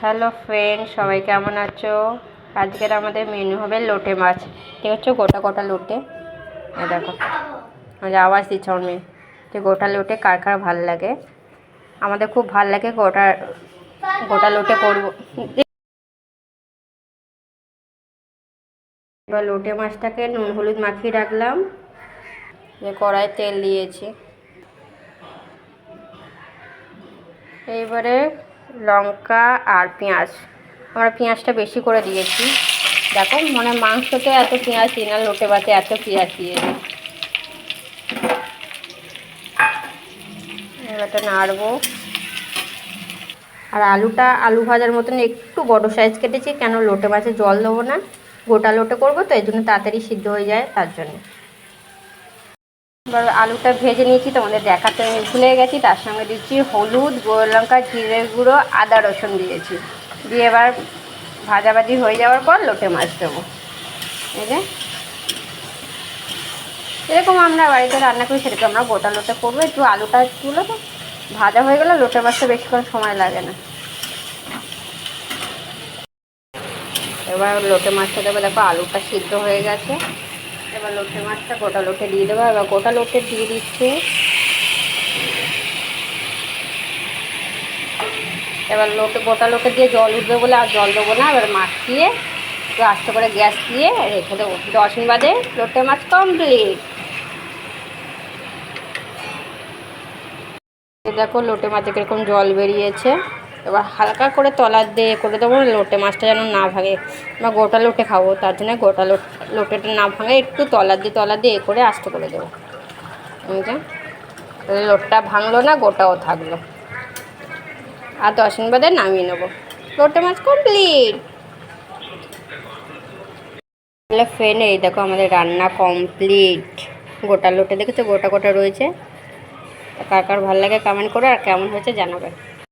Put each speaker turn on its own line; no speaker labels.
Hello friend সবাই কেমন আছো? আজকের আমাদের মেনু হবে লোটে মাছ। ঠিক আছে, গোটা গোটা লোটে। এই দেখো আওয়াজ দিচ্ছে আমার মেয়ে যে গোটা লোটে কার কার ভালো লাগে। আমাদের খুব ভালো লাগে গোটা গোটা লোটে করব। এবার লোটে মাছটাকে নুন হলুদ মাখিয়ে রাখলাম। যে কড়াই তেল দিয়েছি। এইবারে লঙ্কা আর পেঁয়াজ। আমরা পেঁয়াজটা বেশি করে দিয়েছি। দেখো মানে মাংসতে এত পেঁয়াজ দিই না, লোটে বাতে এত পেঁয়াজ দিয়েছি এবারটা নাড়বো। আর আলুটা, আলু ভাজার মতন একটু বড় সাইজ কেটেছি, কেন লোটে মাছে জল দেবো না। গোটা লোটে করব তো এই জন্য তাড়াতাড়ি সিদ্ধ হয়ে যায়, তার জন্য। এবার আলুটা ভেজে নিয়েছি, তোমাদের দেখাতে ভুলে গেছি। তার সঙ্গে দিচ্ছি হলুদ, গোল লঙ্কা, জিরে গুঁড়ো, আদা রসুন দিয়েছি। দিয়ে এবার ভাজাভাজি হয়ে যাওয়ার পর লোটে মাছ দেবো। এই যে। এরকম আমরা বাড়িতে রান্না করি সেরকম আমরা গোটা লোটে করব। একটু আলুটা তুলো তো ভাজা হয়ে গেলে লোটে মাছটা বেশিক্ষণ সময় লাগে না। এবার লোটে মাছটা দেবো, দেখো আলুটা সিদ্ধ হয়ে গেছে। এবার লোটে মাছটা গোটা লোটে দিয়ে দেবো। এবার গোটা লোটে দিয়ে দিচ্ছি। এবার লোটে, গোটা লোটে দিয়ে জল উঠবে বলে আর জল দেবো না। এবার মাখিয়ে একটু আস্তে করে গ্যাস দিয়ে রেখে দেবো। দশ মিনিট বাদে লোটে মাছ কমপ্লিট দেখো লোটে মাছে কীরকম জল বেরিয়েছে। এবার হালকা করে তলার দিয়ে করে দেবো, লোটে মাছটা যেন না ভাঙে। বা গোটা লোটে খাব, তার জন্য গোটা লোট, লোটেটা না ভাঙে, একটু তলার দিয়ে তলার দিয়ে এ করে আস্তে করে দেবো। তাহলে লোটটা ভাঙলো না, গোটাও থাকল। আর দশ মিনিট বাদে নামিয়ে নেব। লোটে মাছ কমপ্লিট তাহলে ফ্রেন্ড এই দেখো আমাদের রান্না কমপ্লিট গোটা লোটে দেখেছ? গোটা গোটা রয়েছে। কার কার ভালো লাগে কমেন্ট করো, আর কেমন হয়েছে জানাবে।